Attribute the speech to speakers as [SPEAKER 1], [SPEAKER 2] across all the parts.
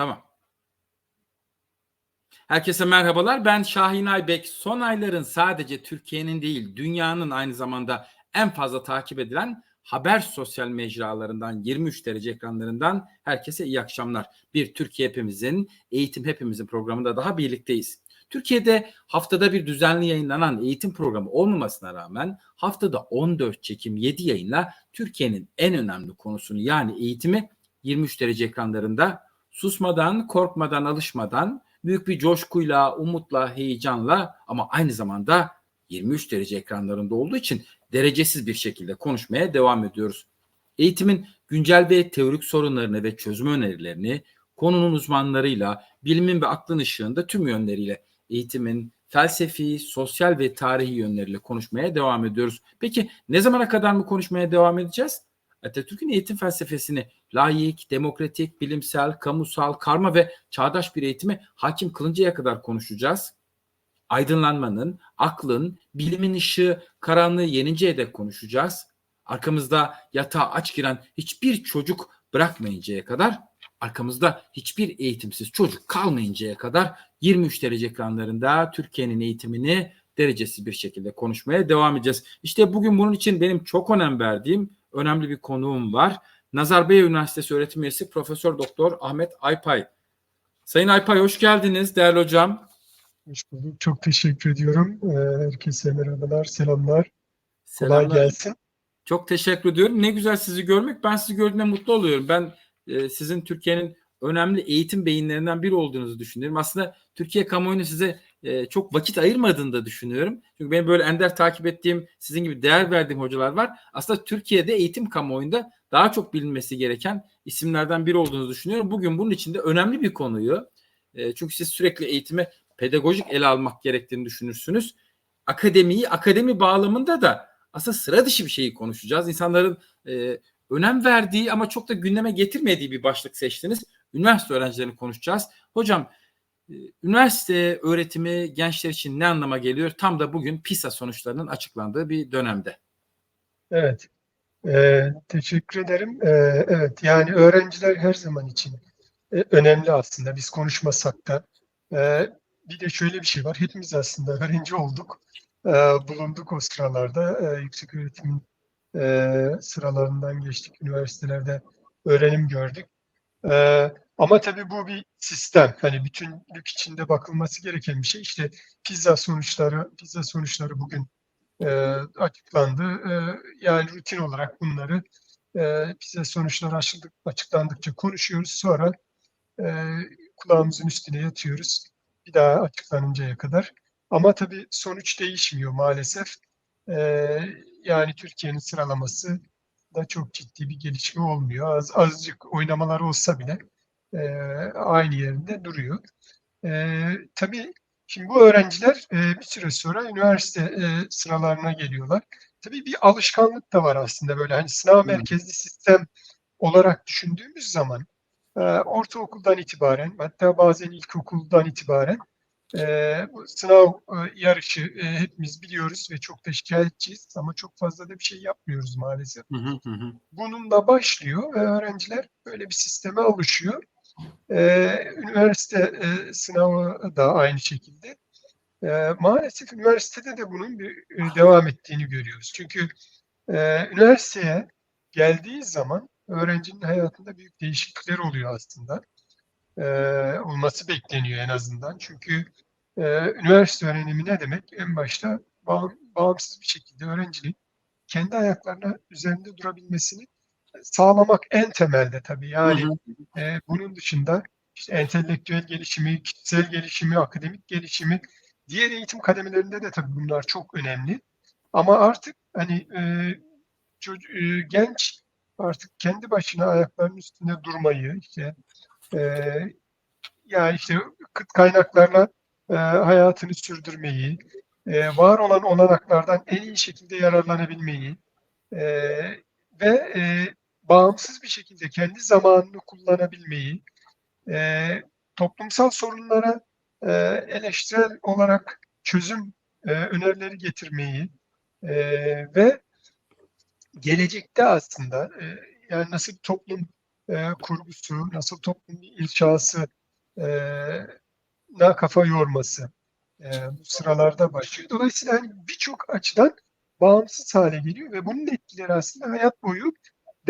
[SPEAKER 1] Tamam. Herkese merhabalar. Ben Şahin Aybek. Son ayların sadece Türkiye'nin değil, dünyanın aynı zamanda en fazla takip edilen haber sosyal mecralarından 23 derece ekranlarından herkese iyi akşamlar. Bir Türkiye hepimizin, eğitim hepimizin programında daha birlikteyiz. Türkiye'de haftada bir düzenli yayınlanan eğitim programı olmamasına rağmen haftada 14 çekim 7 yayınla Türkiye'nin en önemli konusunu yani eğitimi 23 derece ekranlarında susmadan, korkmadan, alışmadan, büyük bir coşkuyla, umutla, heyecanla ama aynı zamanda 23 derece ekranlarında olduğu için derecesiz bir şekilde konuşmaya devam ediyoruz. Eğitimin güncel ve teorik sorunlarını ve çözüm önerilerini konunun uzmanlarıyla, bilimin ve aklın ışığında tüm yönleriyle eğitimin felsefi, sosyal ve tarihi yönleriyle konuşmaya devam ediyoruz. Peki ne zamana kadar mı konuşmaya devam edeceğiz? Atatürk'ün eğitim felsefesini layık, demokratik, bilimsel, kamusal, karma ve çağdaş bir eğitimi hakim kılıncaya kadar konuşacağız. Aydınlanmanın, aklın, bilimin ışığı karanlığı yeninceye dek konuşacağız. Arkamızda yatağa aç giren hiçbir çocuk bırakmayıncaya kadar, arkamızda hiçbir eğitimsiz çocuk kalmayıncaya kadar 23 derece ekranlarında Türkiye'nin eğitimini derecesiz bir şekilde konuşmaya devam edeceğiz. İşte bugün bunun için benim çok önem verdiğim önemli bir konuğum var. Nazarbayev Üniversitesi öğretim üyesi Profesör Doktor Ahmet Aypay. Sayın Aypay hoş geldiniz değerli hocam.
[SPEAKER 2] Hoş bulduk. Çok teşekkür ediyorum. Ee, Herkese merhabalar, selamlar.
[SPEAKER 1] Selamlar.
[SPEAKER 2] Kolay gelsin.
[SPEAKER 1] Çok teşekkür ediyorum. Ne güzel sizi görmek. Ben sizi gördüğümde mutlu oluyorum. Ben e, sizin Türkiye'nin önemli eğitim beyinlerinden biri olduğunuzu düşünüyorum. Aslında Türkiye kamuoyunu size e, çok vakit ayırmadığını da düşünüyorum. Çünkü benim böyle ender takip ettiğim, sizin gibi değer verdiğim hocalar var. Aslında Türkiye'de eğitim kamuoyunda daha çok bilinmesi gereken isimlerden biri olduğunu düşünüyorum. Bugün bunun için de önemli bir konuyu, e, çünkü siz sürekli eğitimi pedagojik ele almak gerektiğini düşünürsünüz. Akademiyi, akademi bağlamında da aslında sıra dışı bir şeyi konuşacağız. İnsanların e, önem verdiği ama çok da gündeme getirmediği bir başlık seçtiniz. Üniversite öğrencilerini konuşacağız. Hocam üniversite öğretimi gençler için ne anlama geliyor? Tam da bugün PISA sonuçlarının açıklandığı bir dönemde.
[SPEAKER 2] Evet. Ee, teşekkür ederim. Ee, evet, yani öğrenciler her zaman için e, önemli aslında. Biz konuşmasak da. Ee, bir de şöyle bir şey var. Hepimiz aslında öğrenci olduk. Ee, bulunduk o sıralarda. Ee, yüksek öğretimin e, sıralarından geçtik. Üniversitelerde öğrenim gördük. Ee, ama tabii bu bir sistem. Hani bütünlük içinde bakılması gereken bir şey. İşte pizza sonuçları, pizza sonuçları bugün e, açıklandı. E, yani rutin olarak bunları e, pizza sonuçları açıldık, açıklandıkça konuşuyoruz. Sonra e, kulağımızın üstüne yatıyoruz. Bir daha açıklanıncaya kadar. Ama tabii sonuç değişmiyor maalesef. E, yani Türkiye'nin sıralaması da çok ciddi bir gelişme olmuyor. Az, azıcık oynamalar olsa bile e, aynı yerinde duruyor. E, tabii şimdi bu öğrenciler e, bir süre sonra üniversite e, sıralarına geliyorlar. Tabii bir alışkanlık da var aslında böyle hani sınav merkezli sistem olarak düşündüğümüz zaman e, ortaokuldan itibaren hatta bazen ilkokuldan itibaren e, bu sınav e, yarışı e, hepimiz biliyoruz ve çok da şikayetçiyiz ama çok fazla da bir şey yapmıyoruz maalesef.
[SPEAKER 1] Hı hı hı.
[SPEAKER 2] Bununla başlıyor ve öğrenciler böyle bir sisteme alışıyor. Ee, üniversite e, sınavı da aynı şekilde. Ee, maalesef üniversitede de bunun bir e, devam ettiğini görüyoruz. Çünkü e, üniversiteye geldiği zaman öğrencinin hayatında büyük değişiklikler oluyor aslında. Ee, olması bekleniyor en azından. Çünkü e, üniversite öğrenimi ne demek? En başta bağım, bağımsız bir şekilde öğrencinin kendi ayaklarına üzerinde durabilmesini sağlamak en temelde tabii. Yani
[SPEAKER 1] Hı hı.
[SPEAKER 2] e, bunun dışında işte entelektüel gelişimi, kişisel gelişimi, akademik gelişimi, diğer eğitim kademelerinde de tabii bunlar çok önemli. Ama artık hani e, çocuğu, e, genç artık kendi başına ayaklarının üstünde durmayı, işte e, yani işte kıt kaynaklarla e, hayatını sürdürmeyi, e, var olan olanaklardan en iyi şekilde yararlanabilmeyi e, ve e, bağımsız bir şekilde kendi zamanını kullanabilmeyi, e, toplumsal sorunlara e, eleştirel olarak çözüm e, önerileri getirmeyi e, ve gelecekte aslında e, yani nasıl toplum e, kurgusu, nasıl toplum inşası e, na kafa yorması e, bu sıralarda başlıyor. Dolayısıyla hani birçok açıdan bağımsız hale geliyor ve bunun etkileri aslında hayat boyu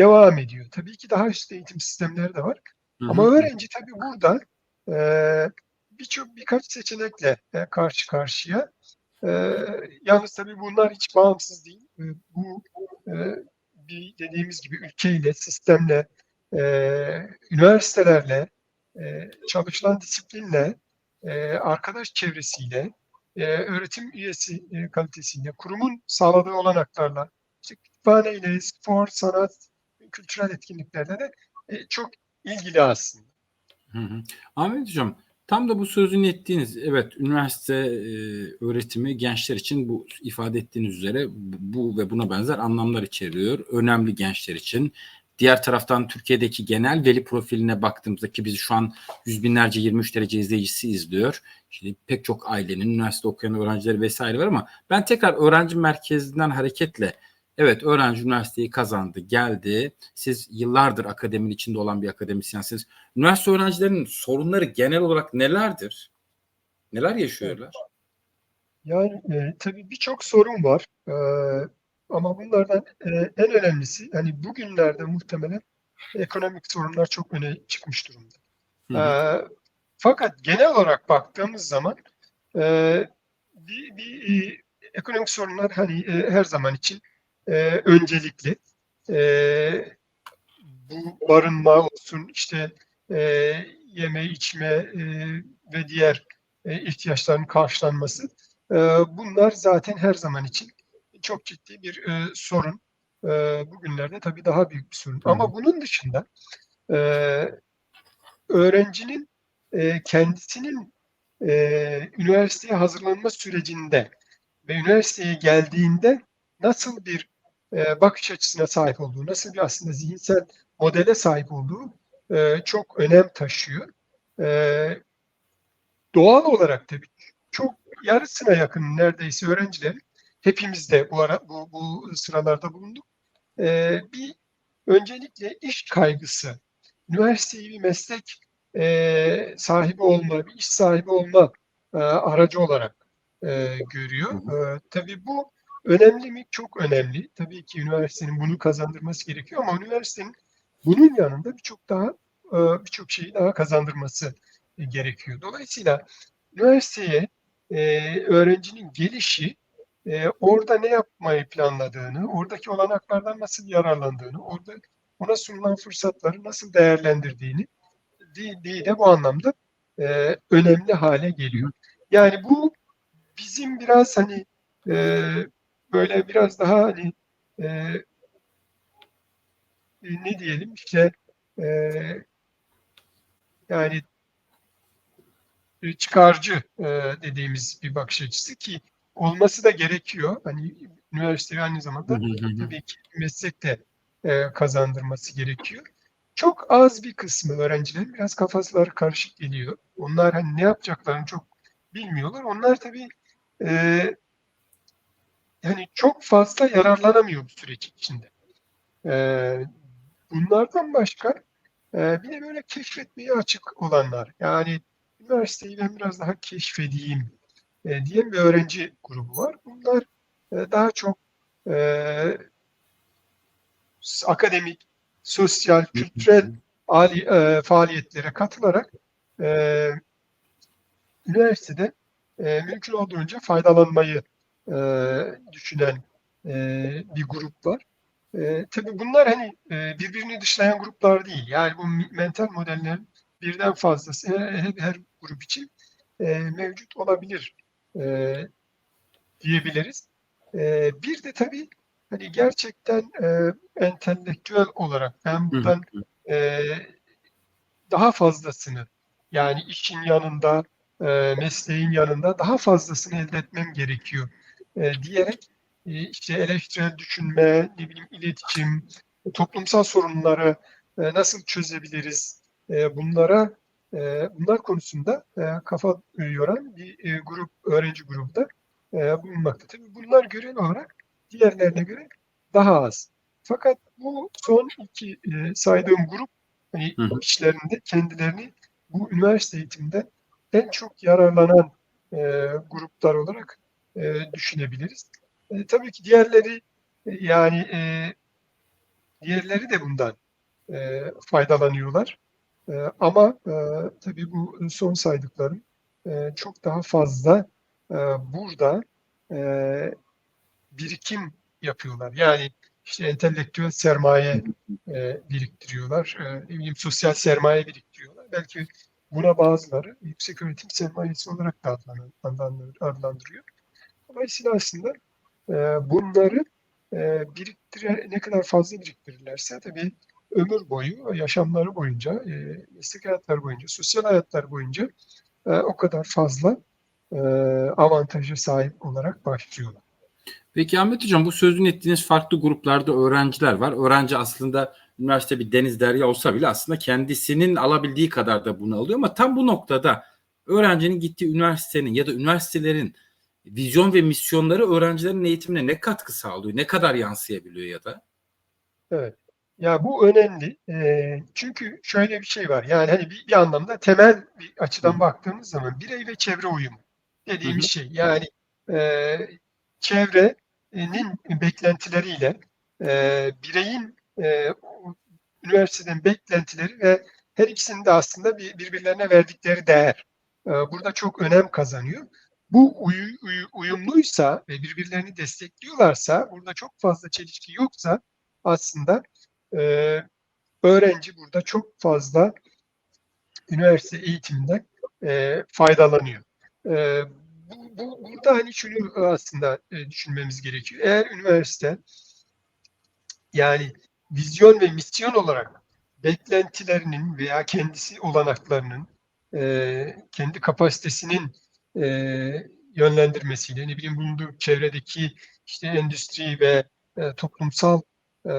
[SPEAKER 2] devam ediyor. Tabii ki daha üst eğitim sistemleri de var.
[SPEAKER 1] Hı
[SPEAKER 2] Ama
[SPEAKER 1] hı.
[SPEAKER 2] öğrenci tabii burada e, birçok birkaç seçenekle e, karşı karşıya. E, yalnız tabii bunlar hiç bağımsız değil. E, bu e, bir dediğimiz gibi ülkeyle, sistemle, e, üniversitelerle, e, çalışılan disiplinle, e, arkadaş çevresiyle, e, öğretim üyesi e, kalitesiyle, kurumun sağladığı olanaklarla, işte kütüphaneyle, spor, sanat, kültürel etkinliklerle de e, çok ilgili aslında.
[SPEAKER 1] Hı hı. Ahmet Hocam tam da bu sözünü ettiğiniz evet üniversite e, öğretimi gençler için bu ifade ettiğiniz üzere bu, ve buna benzer anlamlar içeriyor. Önemli gençler için. Diğer taraftan Türkiye'deki genel veli profiline baktığımızda ki bizi şu an yüz binlerce 23 derece izleyicisi izliyor. Şimdi pek çok ailenin üniversite okuyan öğrencileri vesaire var ama ben tekrar öğrenci merkezinden hareketle Evet öğrenci üniversiteyi kazandı, geldi. Siz yıllardır akademinin içinde olan bir akademisyensiniz. Üniversite öğrencilerinin sorunları genel olarak nelerdir? Neler yaşıyorlar?
[SPEAKER 2] Yani e, tabii birçok sorun var. E, ama bunlardan e, en önemlisi hani bugünlerde muhtemelen ekonomik sorunlar çok öne çıkmış durumda.
[SPEAKER 1] Hı hı.
[SPEAKER 2] E, fakat genel olarak baktığımız zaman e, bir, bir e, ekonomik sorunlar hani e, her zaman için e, öncelikli. E, bu barınma olsun, işte e, yeme içme e, ve diğer e, ihtiyaçların karşılanması. E, bunlar zaten her zaman için çok ciddi bir e, sorun. E, bugünlerde tabii daha büyük bir sorun. Ama bunun dışında e, öğrencinin e, kendisinin e, üniversiteye hazırlanma sürecinde ve üniversiteye geldiğinde nasıl bir e, bakış açısına sahip olduğu, nasıl bir aslında zihinsel modele sahip olduğu e, çok önem taşıyor. E, doğal olarak tabii çok yarısına yakın neredeyse öğrenciler hepimiz de bu ara bu, bu sıralarda bulunduk. E, bir öncelikle iş kaygısı, üniversiteyi bir meslek e, sahibi olma, bir iş sahibi olma e, aracı olarak e, görüyor. E, tabii bu önemli mi? Çok önemli. Tabii ki üniversitenin bunu kazandırması gerekiyor ama üniversitenin bunun yanında birçok daha e, birçok şeyi daha kazandırması e, gerekiyor. Dolayısıyla üniversiteye e, öğrencinin gelişi orada ne yapmayı planladığını, oradaki olanaklardan nasıl yararlandığını, orada ona sunulan fırsatları nasıl değerlendirdiğini de, de bu anlamda önemli hale geliyor. Yani bu bizim biraz hani böyle biraz daha hani e, ne diyelim işte e, yani çıkarcı e, dediğimiz bir bakış açısı ki olması da gerekiyor. Hani üniversite aynı zamanda tabii ki meslek de e, kazandırması gerekiyor. Çok az bir kısmı öğrencilerin biraz kafasları karışık geliyor. Onlar hani ne yapacaklarını çok bilmiyorlar. Onlar tabii e, yani çok fazla yararlanamıyor bu süreç içinde. E, bunlardan başka e, bir de böyle keşfetmeye açık olanlar. Yani üniversiteyi ben biraz daha keşfedeyim e, diyen bir öğrenci grubu var. Bunlar e, daha çok e, akademik, sosyal, kültürel ali, e, faaliyetlere katılarak e, üniversitede e, mümkün olduğunca faydalanmayı e, düşünen e, bir grup var. E, tabii bunlar hani e, birbirini dışlayan gruplar değil. Yani bu mental modellerin birden fazlası her, her grup için e, mevcut olabilir e, diyebiliriz. E, bir de tabii hani gerçekten e, entelektüel olarak ben buradan e, daha fazlasını yani işin yanında e, mesleğin yanında daha fazlasını elde etmem gerekiyor e, diyerek e, işte eleştirel düşünme, ne bileyim iletişim, toplumsal sorunları e, nasıl çözebiliriz e, bunlara e, bunlar konusunda e, kafa yoran bir e, grup öğrenci grubunda e, bulunmakta. Tabii bunlar görev olarak diğerlerine göre daha az. Fakat bu son iki e, saydığım grup hani
[SPEAKER 1] hı.
[SPEAKER 2] işlerinde kendilerini bu üniversite eğitiminde en çok yararlanan e, gruplar olarak e, düşünebiliriz. E, tabii ki diğerleri e, yani e, diğerleri de bundan e, faydalanıyorlar. E, ama e, tabii bu son saydıklarım e, çok daha fazla e, burada e, birikim yapıyorlar. Yani işte entelektüel sermaye e, biriktiriyorlar. E, bileyim sosyal sermaye biriktiriyorlar. Belki buna bazıları yüksek öğretim sermayesi olarak da adlandırıyor. Dolayısıyla aslında e, bunları e, biriktire, ne kadar fazla biriktirirlerse tabii ömür boyu, yaşamları boyunca, e, meslek hayatları boyunca, sosyal hayatları boyunca e, o kadar fazla e, avantaja sahip olarak başlıyorlar.
[SPEAKER 1] Peki Ahmet Hocam bu sözünü ettiğiniz farklı gruplarda öğrenciler var. Öğrenci aslında üniversite bir deniz derya olsa bile aslında kendisinin alabildiği kadar da bunu alıyor ama tam bu noktada öğrencinin gittiği üniversitenin ya da üniversitelerin vizyon ve misyonları öğrencilerin eğitimine ne katkı sağlıyor? Ne kadar yansıyabiliyor ya da?
[SPEAKER 2] Evet. Ya bu önemli. Ee, çünkü şöyle bir şey var. Yani hani bir, bir anlamda temel bir açıdan
[SPEAKER 1] Hı.
[SPEAKER 2] baktığımız zaman birey ve çevre uyumu dediğimiz
[SPEAKER 1] Hı
[SPEAKER 2] şey. Yani e, çevrenin beklentileriyle e, bireyin e, üniversiteden beklentileri ve her ikisinin de aslında bir, birbirlerine verdikleri değer. E, burada çok önem kazanıyor. Bu uyu, uyu- uyumluysa ve birbirlerini destekliyorlarsa, burada çok fazla çelişki yoksa aslında e, öğrenci burada çok fazla üniversite eğitiminden e, faydalanıyor. E, bu, bu, burada hani şunu aslında e, düşünmemiz gerekiyor. Eğer üniversite yani vizyon ve misyon olarak beklentilerinin veya kendisi olanaklarının e, kendi kapasitesinin e, yönlendirmesiyle ne bileyim bulunduğu çevredeki işte endüstri ve e, toplumsal e,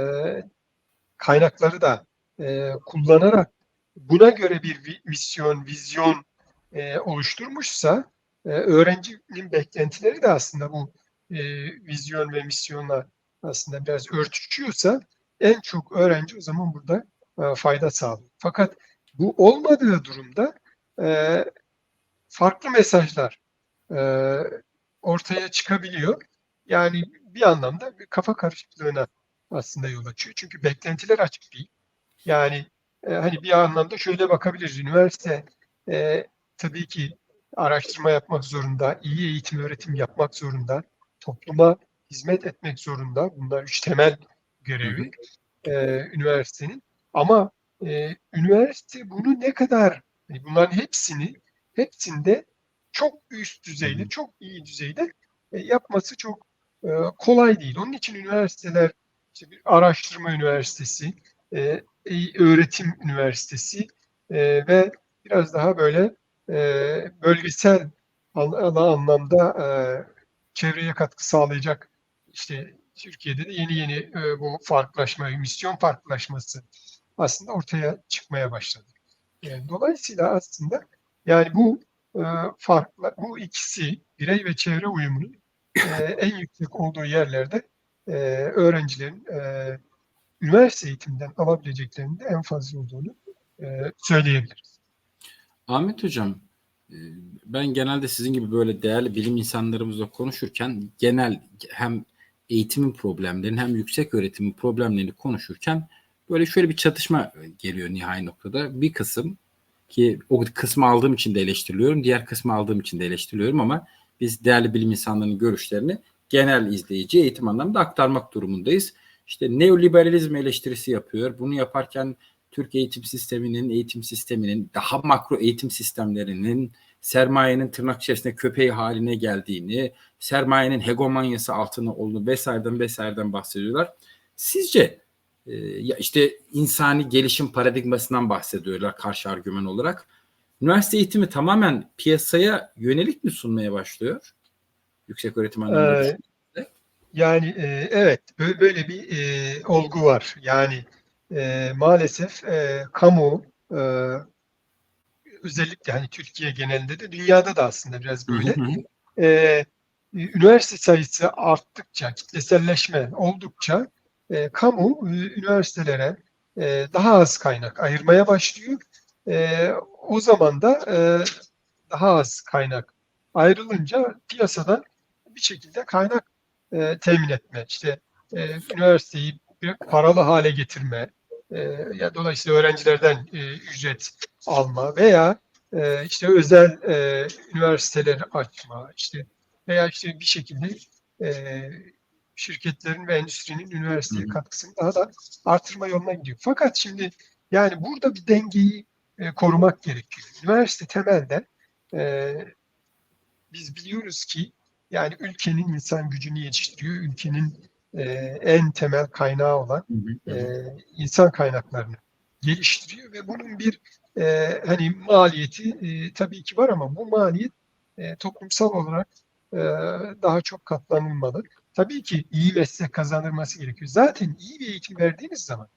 [SPEAKER 2] kaynakları da e, kullanarak buna göre bir misyon, vizyon e, oluşturmuşsa e, öğrencinin beklentileri de aslında bu e, vizyon ve misyonla aslında biraz örtüşüyorsa en çok öğrenci o zaman burada e, fayda sağlıyor. Fakat bu olmadığı durumda e, farklı mesajlar e, ortaya çıkabiliyor. Yani bir anlamda bir kafa karışıklığına aslında yol açıyor. Çünkü beklentiler açık değil. Yani e, hani bir anlamda şöyle bakabiliriz. Üniversite e, tabii ki araştırma yapmak zorunda, iyi eğitim öğretim yapmak zorunda, topluma hizmet etmek zorunda. Bunlar üç temel görevi e, üniversitenin. Ama e, üniversite bunu ne kadar, yani bunların hepsini, hepsinde çok üst düzeyde, çok iyi düzeyde e, yapması çok e, kolay değil. Onun için üniversiteler işte bir araştırma üniversitesi, e, öğretim üniversitesi ve biraz daha böyle bölgesel anlamda çevreye katkı sağlayacak işte Türkiye'de de yeni yeni bu farklılaşma, misyon farklılaşması aslında ortaya çıkmaya başladı. Yani dolayısıyla aslında yani bu e, farklı, bu ikisi birey ve çevre uyumunun e, en yüksek olduğu yerlerde e, öğrencilerin e, üniversite eğitiminden alabileceklerinin de en fazla olduğunu e, söyleyebiliriz.
[SPEAKER 1] Ahmet Hocam, e, ben genelde sizin gibi böyle değerli bilim insanlarımızla konuşurken genel hem eğitimin problemlerini hem yüksek öğretimin problemlerini konuşurken böyle şöyle bir çatışma geliyor nihai noktada. Bir kısım ki o kısmı aldığım için de eleştiriliyorum, diğer kısmı aldığım için de eleştiriliyorum ama biz değerli bilim insanlarının görüşlerini genel izleyici eğitim anlamında aktarmak durumundayız. İşte neoliberalizm eleştirisi yapıyor. Bunu yaparken Türk eğitim sisteminin, eğitim sisteminin, daha makro eğitim sistemlerinin sermayenin tırnak içerisinde köpeği haline geldiğini, sermayenin hegemonyası altına olduğunu vesaireden vesaireden bahsediyorlar. Sizce ya işte insani gelişim paradigmasından bahsediyorlar karşı argüman olarak. Üniversite eğitimi tamamen piyasaya yönelik mi sunmaya başlıyor? Yüksek öğretim anlamında.
[SPEAKER 2] Ee, yani e, evet bö- böyle bir e, olgu var. Yani e, maalesef e, kamu e, özellikle hani Türkiye genelinde de dünyada da aslında biraz böyle.
[SPEAKER 1] Hı hı.
[SPEAKER 2] e, üniversite sayısı arttıkça, kitleselleşme oldukça e, kamu üniversitelere e, daha az kaynak ayırmaya başlıyor. E, o zaman da e, daha az kaynak ayrılınca piyasadan bir şekilde kaynak e, temin etme, işte e, üniversiteyi bir paralı hale getirme, e, ya dolayısıyla öğrencilerden e, ücret alma veya e, işte özel e, üniversiteleri açma, işte veya işte bir şekilde e, şirketlerin ve endüstrinin üniversiteye katkısını daha da artırma yoluna gidiyor. Fakat şimdi yani burada bir dengeyi e, korumak gerekiyor. Üniversite temelde e, biz biliyoruz ki yani ülkenin insan gücünü yetiştiriyor, ülkenin e, en temel kaynağı olan e, insan kaynaklarını geliştiriyor ve bunun bir e, hani maliyeti e, tabii ki var ama bu maliyet e, toplumsal olarak e, daha çok katlanılmalı. Tabii ki iyi meslek kazanılması gerekiyor. Zaten iyi bir eğitim verdiğiniz zaman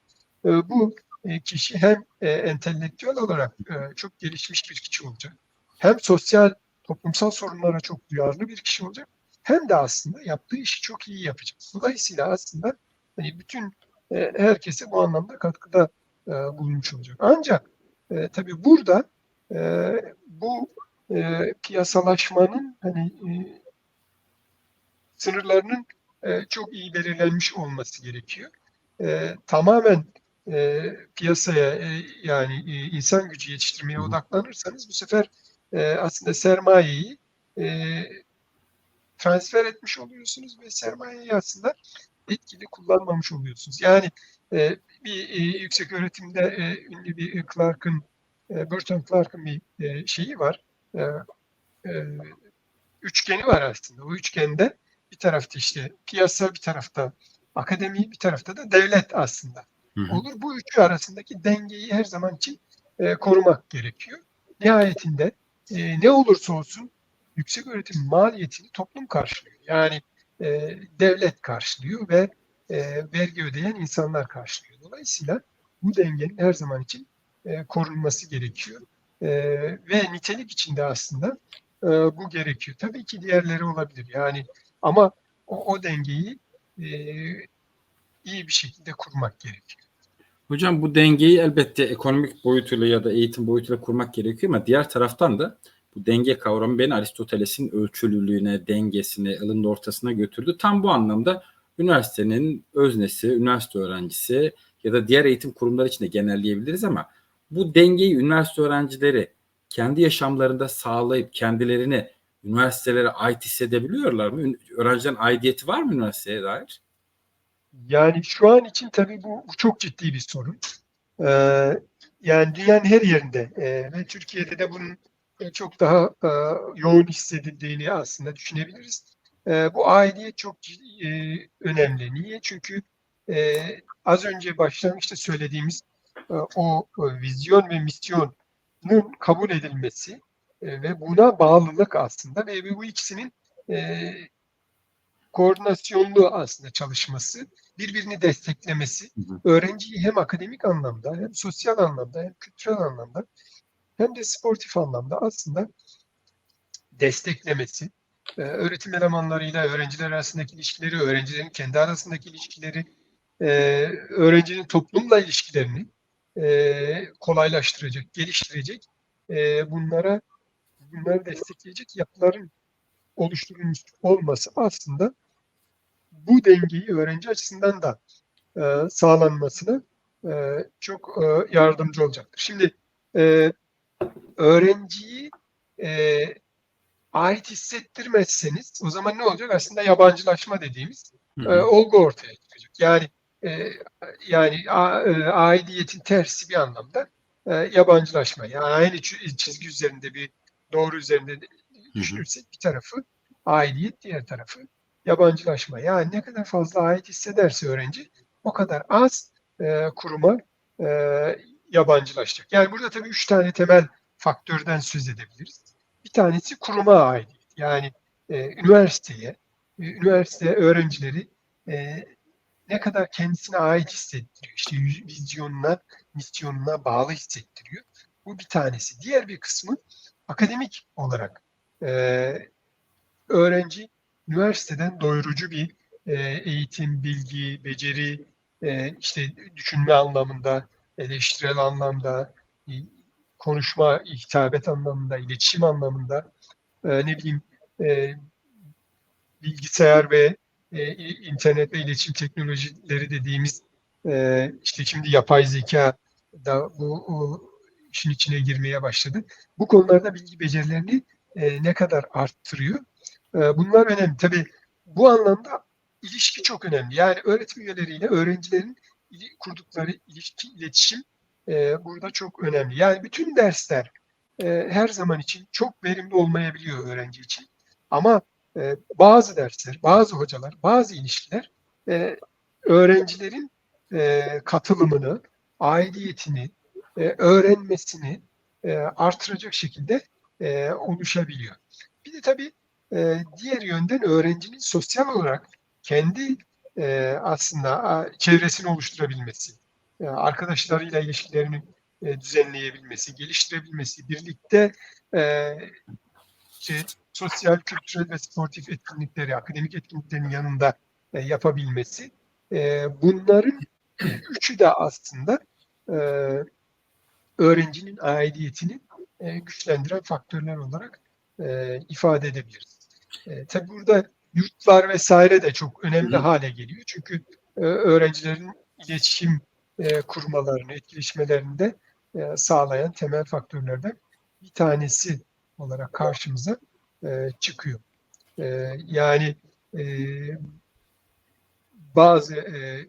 [SPEAKER 2] e, bu e, kişi hem e, entelektüel olarak çok gelişmiş bir kişi olacak. Hem sosyal, toplumsal sorunlara çok duyarlı bir kişi olacak. Hem de aslında yaptığı işi çok iyi yapacak. Dolayısıyla aslında hani bütün herkese bu anlamda katkıda bulunmuş olacak. Ancak tabii burada bu piyasalaşmanın hani sınırlarının e, çok iyi belirlenmiş olması gerekiyor. E, tamamen e, piyasaya e, yani e, insan gücü yetiştirmeye odaklanırsanız bu sefer e, aslında sermayeyi e, transfer etmiş oluyorsunuz ve sermayeyi aslında etkili kullanmamış oluyorsunuz. Yani e, bir e, yüksek öğretimde e, ünlü bir e, Clark'ın e, Burton Clark'ın bir e, şeyi var. E, e, üçgeni var aslında. O üçgende bir tarafta işte piyasa, bir tarafta akademi, bir tarafta da devlet aslında.
[SPEAKER 1] Hı hı.
[SPEAKER 2] Olur. Bu üçü arasındaki dengeyi her zaman için e, korumak gerekiyor. Nihayetinde e, ne olursa olsun yüksek öğretim maliyetini toplum karşılıyor. Yani e, devlet karşılıyor ve e, vergi ödeyen insanlar karşılıyor. Dolayısıyla bu dengenin her zaman için e, korunması gerekiyor. E, ve nitelik içinde aslında e, bu gerekiyor. Tabii ki diğerleri olabilir. Yani ama o, o dengeyi e, iyi bir şekilde kurmak gerekiyor.
[SPEAKER 1] Hocam bu dengeyi elbette ekonomik boyutuyla ya da eğitim boyutuyla kurmak gerekiyor ama diğer taraftan da bu denge kavramı beni Aristoteles'in ölçülülüğüne, dengesine, ılının ortasına götürdü. Tam bu anlamda üniversitenin öznesi, üniversite öğrencisi ya da diğer eğitim kurumları için de genelleyebiliriz ama bu dengeyi üniversite öğrencileri kendi yaşamlarında sağlayıp kendilerini üniversitelere ait hissedebiliyorlar mı? Öğrencilerin aidiyeti var mı üniversiteye dair?
[SPEAKER 2] Yani şu an için tabii bu, çok ciddi bir sorun. Ee, yani dünyanın her yerinde e, ve Türkiye'de de bunun çok daha e, yoğun hissedildiğini aslında düşünebiliriz. E, bu aidiyet çok e, önemli. Niye? Çünkü e, az önce başlangıçta söylediğimiz e, o e, vizyon ve misyonun kabul edilmesi e, ve buna bağlılık aslında ve bu ikisinin e, koordinasyonlu aslında çalışması, birbirini desteklemesi, öğrenciyi hem akademik anlamda hem sosyal anlamda hem kültürel anlamda hem de sportif anlamda aslında desteklemesi, e, öğretim elemanlarıyla öğrenciler arasındaki ilişkileri, öğrencilerin kendi arasındaki ilişkileri, e, öğrencinin toplumla ilişkilerini e, kolaylaştıracak, geliştirecek, e, bunlara bunları destekleyecek yapıların oluşturulmuş olması aslında bu dengeyi öğrenci açısından da e, sağlanmasına e, çok e, yardımcı olacaktır. Şimdi e, öğrenciyi e, ait hissettirmezseniz o zaman ne olacak? Aslında yabancılaşma dediğimiz e, olgu ortaya çıkacak. Yani e, yani a, e, aidiyetin tersi bir anlamda e, yabancılaşma. Yani aynı çi- çizgi üzerinde bir doğru üzerinde düşünürsek bir tarafı aidiyet, diğer tarafı yabancılaşma. Yani ne kadar fazla ait hissederse öğrenci o kadar az e, kuruma e, yabancılaşacak. Yani burada tabii üç tane temel faktörden söz edebiliriz. Bir tanesi kuruma aidiyet. Yani e, üniversiteye, üniversite öğrencileri e, ne kadar kendisine ait hissettiriyor. İşte vizyonuna, misyonuna bağlı hissettiriyor. Bu bir tanesi. Diğer bir kısmı akademik olarak e, öğrenci üniversiteden doyurucu bir e, eğitim, bilgi, beceri, e, işte düşünme anlamında, eleştirel anlamda, e, konuşma, hitabet anlamında, iletişim anlamında, e, ne bileyim e, bilgisayar ve e, internet ve iletişim teknolojileri dediğimiz e, işte şimdi yapay zeka da bu o, işin içine girmeye başladı. Bu konularda bilgi becerilerini e, ne kadar arttırıyor? E, bunlar önemli. Tabii bu anlamda ilişki çok önemli. Yani öğretim üyeleriyle öğrencilerin kurdukları ilişki, iletişim e, burada çok önemli. Yani bütün dersler e, her zaman için çok verimli olmayabiliyor öğrenci için. Ama e, bazı dersler, bazı hocalar, bazı ilişkiler e, öğrencilerin e, katılımını, aidiyetini, e, öğrenmesini e, artıracak şekilde e, oluşabiliyor. Bir de tabii e, diğer yönden öğrencinin sosyal olarak kendi e, aslında çevresini oluşturabilmesi, e, arkadaşlarıyla ilişkilerini e, düzenleyebilmesi, geliştirebilmesi, birlikte e, işte, sosyal, kültürel ve sportif etkinlikleri, akademik etkinliklerin yanında e, yapabilmesi. E, bunların üçü de aslında e, öğrencinin aidiyetini e, güçlendiren faktörler olarak e, ifade edebiliriz. E, tabii burada yurtlar vesaire de çok önemli hale geliyor. Çünkü e, öğrencilerin iletişim e, kurmalarını, etkileşmelerini de e, sağlayan temel faktörlerden bir tanesi olarak karşımıza e, çıkıyor. E, yani e, bazı e,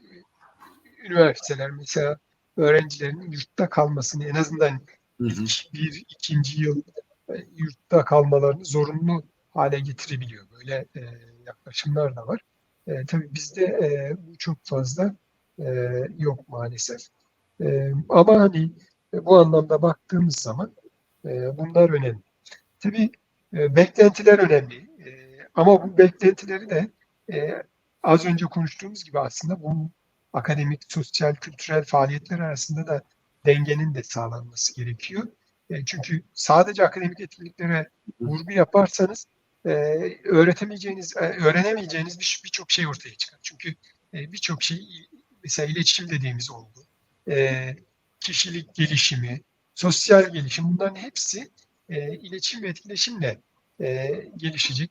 [SPEAKER 2] üniversiteler mesela öğrencilerin yurtta kalmasını en azından
[SPEAKER 1] Hı hı.
[SPEAKER 2] bir, ikinci yıl e, yurtta kalmalarını zorunlu hale getirebiliyor. Böyle e, yaklaşımlar da var. E, tabii bizde e, bu çok fazla e, yok maalesef. E, ama hani e, bu anlamda baktığımız zaman e, bunlar önemli. Tabii e, beklentiler önemli. E, ama bu beklentileri de e, az önce konuştuğumuz gibi aslında bu akademik, sosyal, kültürel faaliyetler arasında da dengenin de sağlanması gerekiyor. E, çünkü sadece akademik etkinliklere vurgu yaparsanız e, öğretemeyeceğiniz, e, öğrenemeyeceğiniz bir- birçok şey ortaya çıkar. Çünkü e, birçok şey mesela iletişim dediğimiz oldu. E, kişilik gelişimi, sosyal gelişim bunların hepsi e, iletişim ve etkileşimle e, gelişecek.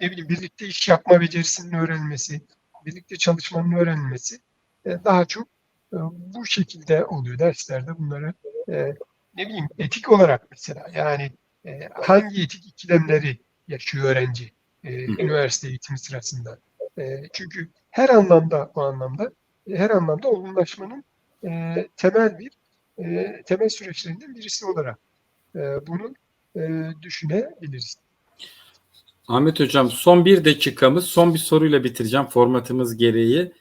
[SPEAKER 2] Ne bileyim birlikte iş yapma becerisinin öğrenilmesi, birlikte çalışmanın öğrenilmesi daha çok e, bu şekilde oluyor derslerde bunları e, ne bileyim etik olarak mesela yani e, hangi etik ikilemleri yaşıyor öğrenci e, üniversite eğitimi sırasında. E, çünkü her anlamda bu anlamda e, her anlamda olgunlaşmanın e, temel bir e, temel süreçlerinden birisi olarak e, bunu e, düşünebiliriz.
[SPEAKER 1] Ahmet Hocam son bir dakikamız. Son bir soruyla bitireceğim formatımız gereği.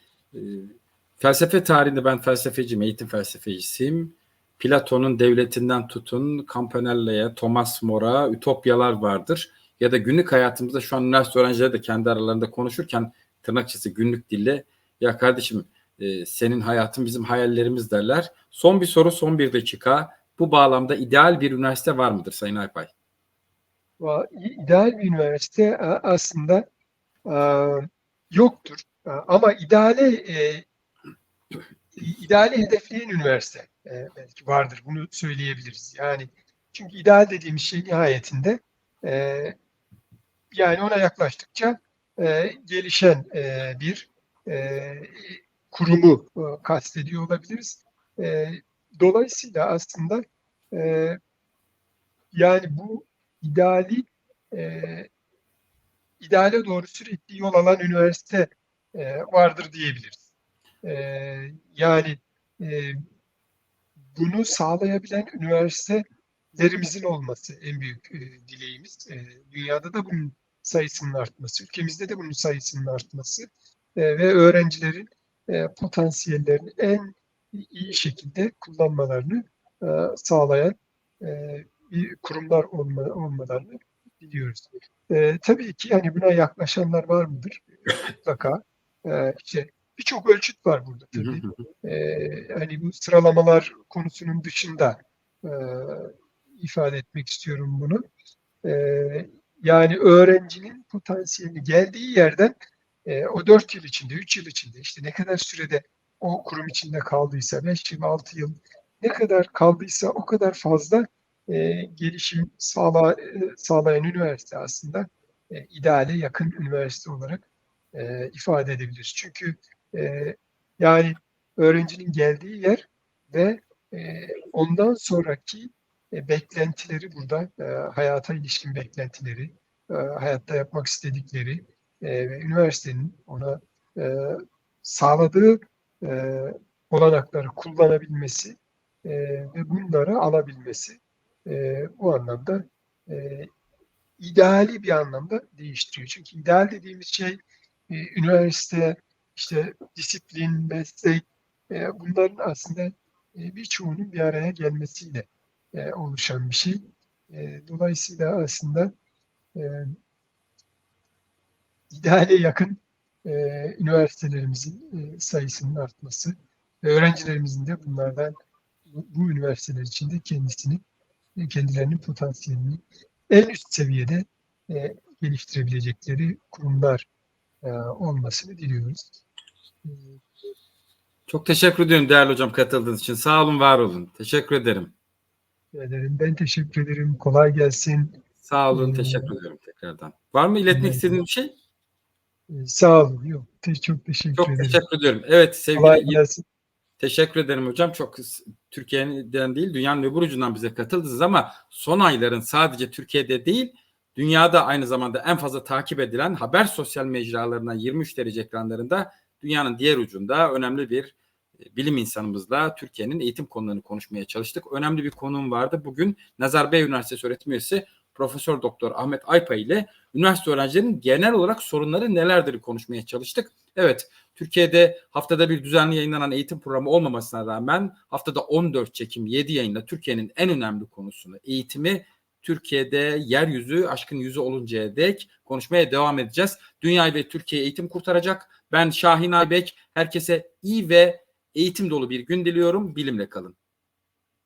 [SPEAKER 1] Felsefe tarihinde ben felsefeciyim, eğitim felsefecisiyim. Platon'un devletinden tutun, Campanella'ya, Thomas More'a ütopyalar vardır. Ya da günlük hayatımızda şu an üniversite öğrencileri de kendi aralarında konuşurken tırnak içi günlük dille ya kardeşim e, senin hayatın bizim hayallerimiz derler. Son bir soru, son bir dakika. Bu bağlamda ideal bir üniversite var mıdır Sayın Alpay?
[SPEAKER 2] İdeal bir üniversite a- aslında a, yoktur. A, Ama ideale e, ideali hedefleyen üniversite e, belki vardır. Bunu söyleyebiliriz. Yani çünkü ideal dediğimiz şey nihayetinde e, yani ona yaklaştıkça e, gelişen e, bir e, kurumu e, kastediyor olabiliriz. E, dolayısıyla aslında e, yani bu ideali e, ideale doğru sürekli yol alan üniversite e, vardır diyebiliriz. E, yani e, bunu sağlayabilen üniversitelerimizin olması en büyük e, dileğimiz. E, dünyada da bunun sayısının artması, ülkemizde de bunun sayısının artması e, ve öğrencilerin e, potansiyellerini en iyi şekilde kullanmalarını e, sağlayan e, bir kurumlar olma, olmalarını biliyoruz. E, tabii ki yani buna yaklaşanlar var mıdır? Mutlaka. E, işte birçok ölçüt var burada tabii. E, hani bu sıralamalar konusunun dışında e, ifade etmek istiyorum bunu. E, yani öğrencinin potansiyeli geldiği yerden e, o dört yıl içinde, üç yıl içinde işte ne kadar sürede o kurum içinde kaldıysa 5 yıl 6 yıl ne kadar kaldıysa o kadar fazla e, gelişim sağla, e, sağlayan üniversite aslında e, ideale yakın üniversite olarak e, ifade edebiliriz. Çünkü e, yani öğrencinin geldiği yer ve e, ondan sonraki e, beklentileri burada, e, hayata ilişkin beklentileri, e, hayatta yapmak istedikleri e, ve üniversitenin ona e, sağladığı e, olanakları kullanabilmesi e, ve bunları alabilmesi e, bu anlamda e, ideali bir anlamda değiştiriyor. Çünkü ideal dediğimiz şey e, üniversite, işte disiplin, meslek e, bunların aslında e, birçoğunun bir araya gelmesiyle e, oluşan bir şey. E, dolayısıyla aslında e, ideale yakın e, üniversitelerimizin e, sayısının artması ve öğrencilerimizin de bunlardan bu, bu üniversiteler içinde kendisini e, kendilerinin potansiyelini en üst seviyede e, geliştirebilecekleri kurumlar e, olmasını diliyoruz.
[SPEAKER 1] Çok teşekkür ediyorum değerli hocam katıldığınız için. Sağ olun, var olun. Teşekkür ederim.
[SPEAKER 2] ederim. Ben teşekkür ederim. Kolay gelsin.
[SPEAKER 1] Sağ olun,
[SPEAKER 2] Hmm.
[SPEAKER 1] teşekkür ediyorum tekrardan. Var mı iletmek
[SPEAKER 2] Evet.
[SPEAKER 1] istediğiniz bir şey?
[SPEAKER 2] E, sağ olun. Yok, te- çok teşekkür
[SPEAKER 1] Çok
[SPEAKER 2] ederim.
[SPEAKER 1] teşekkür ediyorum. Evet sevgili
[SPEAKER 2] Kolay gelsin.
[SPEAKER 1] Teşekkür ederim hocam. Çok Türkiye'den değil dünyanın öbür ucundan bize katıldınız ama son ayların sadece Türkiye'de değil dünyada aynı zamanda en fazla takip edilen haber sosyal mecralarından 23 derece ekranlarında dünyanın diğer ucunda önemli bir e, bilim insanımızla Türkiye'nin eğitim konularını konuşmaya çalıştık. Önemli bir konuğum vardı. Bugün Nazarbayev Üniversitesi öğretim üyesi Profesör Doktor Ahmet Aypay ile üniversite öğrencilerinin genel olarak sorunları nelerdir konuşmaya çalıştık. Evet, Türkiye'de haftada bir düzenli yayınlanan eğitim programı olmamasına rağmen haftada 14 çekim 7 yayınla Türkiye'nin en önemli konusunu eğitimi Türkiye'de yeryüzü aşkın yüzü oluncaya dek konuşmaya devam edeceğiz. Dünyayı ve Türkiye eğitim kurtaracak. Ben Şahin Aybek. Herkese iyi ve eğitim dolu bir gün diliyorum. Bilimle kalın.